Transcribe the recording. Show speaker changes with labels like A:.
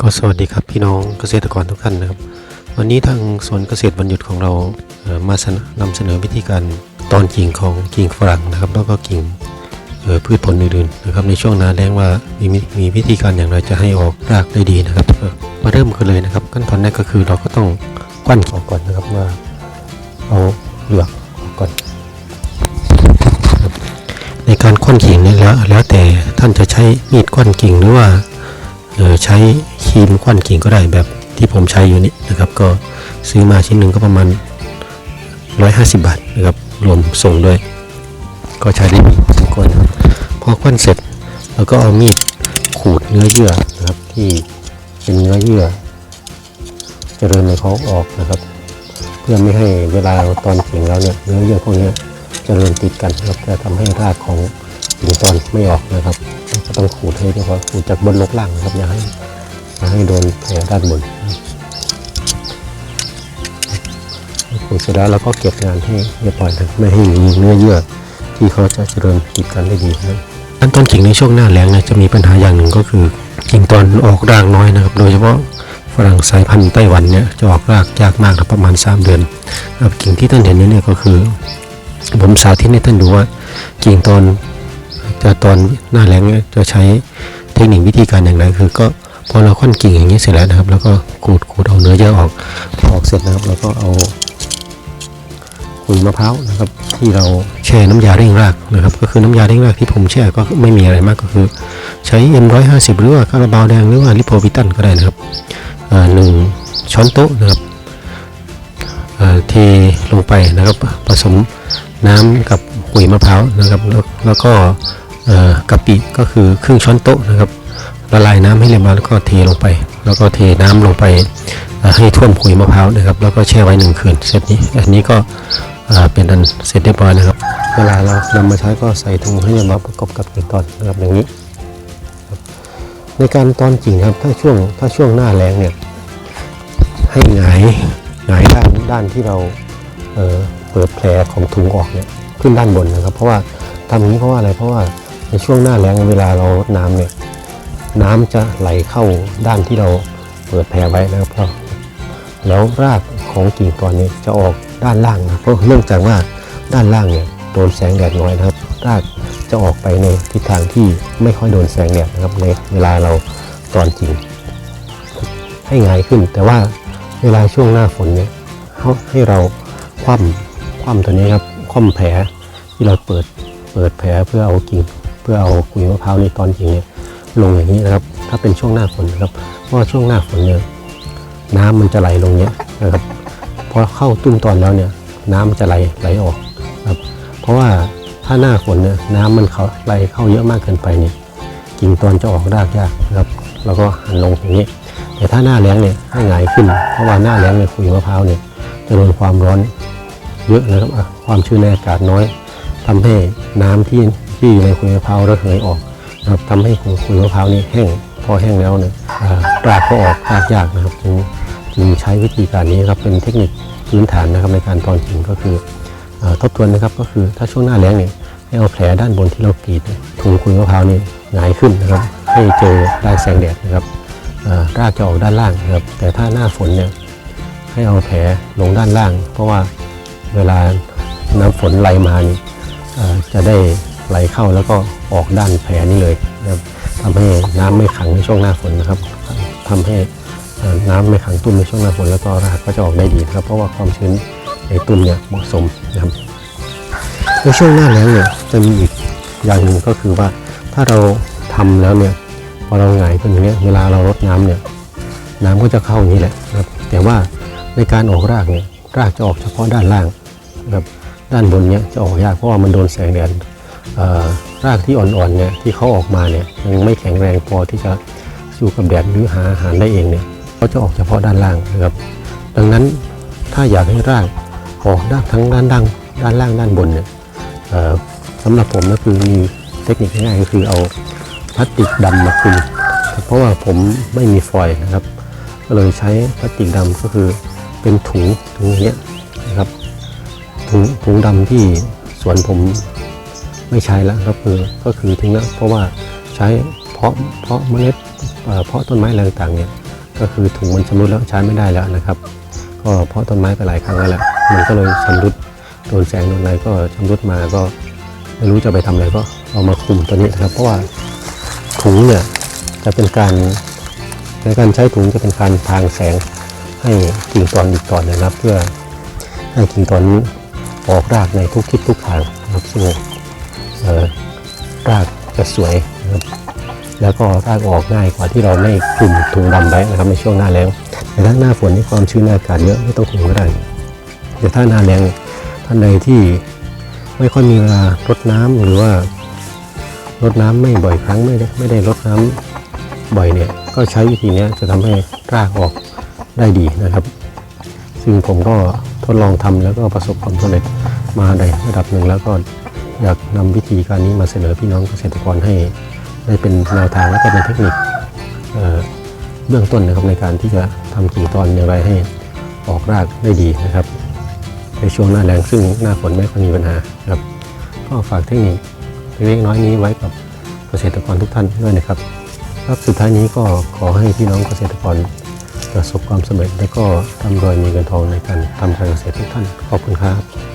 A: ก็สวัสดีครับพี่น้องเกษตรกรทุกท่านนะครับ วันนี้ทางสวนเกษตรวันหยุดของเรามาเสนอนำเสนอวิธีการตอนกิ่งของกิ่งฝรั่งนะครับ แล้วก็กิ่งพืชผลอื่นๆนะครับในช่วงหนาแล้งว่ามีมีวิธีการอย่างไรจะให้ออกรากได้ดีนะครับมาเริ่มกันเลยนะครับ ขั้นตอนแรกก็คือเราก็ต้องควันออกก่อนนะครับว่าเอาเหลือกออกก่อน ในการคว้นกิ่งเนี่ยแล้วแล้วแต่ท่านจะใช้มีดคว้นกิ่งหรือว่าใช้ ครีมคว้นกิ่งก็ได้แบบที่ผมใช้อยู่นี่นะครับ ก็ซื้อมาชิ้นหนึ่งก็ประมาณ 150 บาทนะครับรวมส่งด้วยก็ใช้ได้ดีพอสมควรนะครับพอคว้นเสร็จเราก็เอามีดขูดเนื้อเยื่อนะครับที่เป็นเนื้อเยื่อเจริญในเขาออกนะครับ เพื่อไม่ให้เวลาเราตอนขียงแล้วเนี่ยเนื้อเยื่อพวกนี้เจริญติดกันนะครับจะทำให้รากของกิ่งตอนไม่ออกนะครับ ก็ต้องขูดให้เรียกว่าขูดจากบนลงล่างนะครับอย่าให้ ให้โดนแผลด้านบนขูดเสร็จแล้วเราก็เก็บงานให้เรียบร้อยนะไม่ให้มีเนื้อเยื่อที่เขาจะเจริญติดกันได้ดีนะครับขั้นตอนกิ่งในช่วงหน้าแล้งนี่ยจะมีปัญหาอย่างหนึ่งก็คือกิ่งตอนออกรากน้อยนะครับ โดยเฉพาะฝรั่งสายพันธุ์ไต้หวันเนี่ยจะออกรากยากมากนะประมาณ 3 เดือนครับกิ่งที่ท่านเห็นนี้เนี่ยก็คือผมสาธิตให้ท่านดูว่ากิ่งตอนจะตอนหน้าแล้งเนี่ยจะใช้เทคนิควิธีการอย่างไรคือก็ พอเราค่อนกิ่งอย่างนี้เสร็จแล้วนะครับ แล้วก็ขูดขูดเอาเนื้อเยื่อออกพอออกเสร็จนะครับ แล้วก็เอาขุยมะพร้าวนะครับ ที่เราแช่น้ำยาเร่งรากนะครับ ก็คือน้ำยาเร่งรากที่ผมแช่ก็ไม่มีอะไรมากก็คือ ใช้ M150 หรือว่าคาราบาวแดงหรือว่าลิโพวิตันก็ได้นะครับหนึ่งช้อนโต๊ะนะครับอ่าเทลงไปนะครับผสมน้ำกับขุยมะพร้าวนะครับแล้วแล้วก็กะปิก็คือครึ่งช้อนโต๊ะนะครับ ละลายน้ำให้เรียบร้อยแล้วก็เทลงไป แล้วก็เทน้ำลงไปให้ท่วมขุยมะพร้าวนะครับแล้วก็แช่ไว้หนึ่งคืนเสร็จนี้อันนี้ก็เป็นอันเสร็จเรียบร้อยนะครับ เวลาเรานำมาใช้ก็ใส่ถุงให้มาประกอบกับกิ่งตอนนะครับอย่างนี้ ในการตอนกิ่งครับถ้าช่วงถ้าช่วงหน้าแรงเนี่ยให้หงายหงายด้านด้านที่เราเเปิดแผลของถุงออกเนี่ยขึ้นด้านบนนะครับ เพราะว่าทำอย่างนี้เพราะว่าอะไรเพราะว่าในช่วงหน้าแรงเวลาเรารดน้ำเนี่ย น้ำจะไหลเข้าด้านที่เราเปิดแผลไว้นะครับเพราแล้วรากของกิ่งตอนนี้จะออกด้านล่างนะเพราะเนื่องจากว่าด้านล่างเนี่ยโดนแสงแดดน้อยนะครับ รากจะออกไปในทิศทางที่ไม่ค่อยโดนแสงแดดนะครับในเวลาเราตอนกิ่งให้ง่ายขึ้น แต่ว่าเวลาช่วงหน้าฝนเนี่ยให้เราคว่ำคว่ำตัวนี้ครับคว่ำแผลที่เราเปิดเปิดแผลเพื่อเอากิ่ง เพื่อเอาขุยมะพร้าวในตอนกิ่งเนี่ย ลงอย่างนี้นะครับ ถ้าเป็นช่วงหน้าฝนนะครับ เพราะช่วงหน้าฝนเนี่ยน้ำมันจะไหลลงเนี้ยนะครับพอเข้าตุ้มตอนแล้วเนี่ย น้ำมันจะไหลไหลออกครับ เพราะว่าถ้าหน้าฝนเนี่ยน้ำมันเขาไหลเข้าเยอะมากเกินไปเนี่ยกิ่งตอนจะออกรากยากนะครับแล้วก็หันลงอย่างนี้ แต่ถ้าหน้าแล้งเนี่ยให้หงายขึ้น เพราะว่าหน้าแล้งเนี่ยขุยมะพร้าวเนี่ยจะโดนความร้อนเยอะนะครับความชื้นในอากาศน้อยทำให้น้ำที่ที่อยู่ในขุยมะพร้าวระเหยออก นะครับทำให้ขุยมะพร้าวนี่แห้งพอแห้งแล้วเนี่ยอ่ารากก็ออกรากยากนะครับจึงจึงใช้วิธีการนี้ครับเป็นเทคนิคพื้นฐานนะครับในการตอนกิ่งก็คืออ่าทบทวนนะครับก็คือถ้าช่วงหน้าแล้งเนี่ยให้เอาแผลด้านบนที่เรากรีดเนี่ยถุงขุยมะพร้าวนี่หงายขึ้นนะครับ ให้เจอได้แสงแดดนะครับอ่ารากจะออกด้านล่างนะครับ แต่ถ้าหน้าฝนเนี่ยให้เอาแผลลงด้านล่าง เพราะว่าเวลาน้ำฝนไหลมานี่อ่าจะได้ ไหลเข้าแล้วก็ออกด้านแผลนี่เลยนะครับทำให้น้ำไม่ขังในช่วงหน้าฝนนะครับทำให้น้ำไม่ขังตุ้มในช่วงหน้าฝนแล้วก็รากก็จะออกได้ดีนะครับ เพราะว่าความชื้นในตุ้มเนี่ยเหมาะสมนะครับในช่วงหน้าแล้งเนี่ยจะมีอีกอย่างหนึ่งก็คือว่าถ้าเราทำแล้วเนี่ยพอเราหงายขึ้นอย่างเงี้ยเวลาเรารดน้ำเนี่ยน้ำก็จะเข้าอย่างนี้แหละนะครับแต่ว่าในการออกรากเนี่ยรากจะออกเฉพาะด้านล่างนะครับด้านบนเนี่ยจะออกยากเพราะว่ามันโดนแสงแดด รากที่อ่อนๆเนี่ยที่เขาออกมาเนี่ยยังไม่แข็งแรงพอที่จะสู้กับแดดหรือหาอาหารได้เองเนี่ยเขาจะออกเฉพาะด้านล่างนะครับ ดังนั้นถ้าอยากให้รากออกด้านทั้งด้านล่างด้านล่างด้านบนเนี่ยสำหรับผมก็คือมีเทคนิคง่ายๆก็คือเอาพลาสติกดำมาคลุมเพราะว่าผมไม่มีฟอยล์นะครับ ก็เลยใช้พลาสติกดำก็คือเป็นถุงถุงอย่างเงี้ยนะครับถุงถุงดำที่สวนผม ไม่ใช้แล้วก็คือก็คือทิ้งแล้วเพราะว่าใช้เพาะเพาะเมล็ดเพาะต้นไม้อะไรต่างๆเนี่ยก็คือถุงมันชำรุดแล้วใช้ไม่ได้แล้วนะครับ ก็เพาะต้นไม้ไปหลายครั้งแล้วแหละมันก็เลยชำรุดโดนแสงโดนอะไรก็ชำรุดมาก็ไม่รู้จะไปทำอะไรก็เอามาคุมตัวนี้นะครับ เพราะว่าถุงเนี่ยจะเป็นการในการใช้ถุงจะเป็นการทางแสงให้กิ่งตอนอีกตอนหนงนะครับ เพื่อให้กิ่งตอนนี้ออกรากในทุกทิศทุกทางนะครับซึ่ง รากจะสวยนะครับแล้วก็รากออกง่ายกว่าที่เราไม่คลุมถุงดำไว้นะครับในช่วงหน้าแล้งแต่ถ้าหน้าฝนนี่ความชื้นในอากาศเยอะไม่ต้องคลุมก็ได้แต่ถ้าหน้าแล้งท่านใดที่ไม่ค่อยมีเวลารดน้ำหรือว่ารดน้ำไม่บ่อยครั้งไม่ได้ไม่ได้รดน้ำบ่อยเนี่ยก็ใช้วิธีนี้จะทำให้รากออกได้ดีนะครับ ซึ่งผมก็ทดลองทำแล้วก็ประสบความสำเร็จมาในระดับหนึ่งแล้วก็ อยากนำวิธีการนี้มาเสนอพี่น้องเกษตรกรให้ได้เป็นแนวทางและก็เป็นเทคนิคเเบื้องต้นนะครับในการที่จะทำกิ่งตอนอย่างไรให้ออกรากได้ดีนะครับ ในช่วงหน้าแรงซึ่งหน้าฝนไม่ค่อยมีปัญหาครับก็ฝากเทคนิคเล็กน้อยนี้ไว้กับเกษตรกรทุกท่านด้วยนะครับครับสุดท้ายนี้ก็ขอให้พี่น้องเกษตรกรประสบความสำเร็จและก็ร่ำรวยมีเงินทองในการทำการเกษตรทุกท่านขอบคุณครับ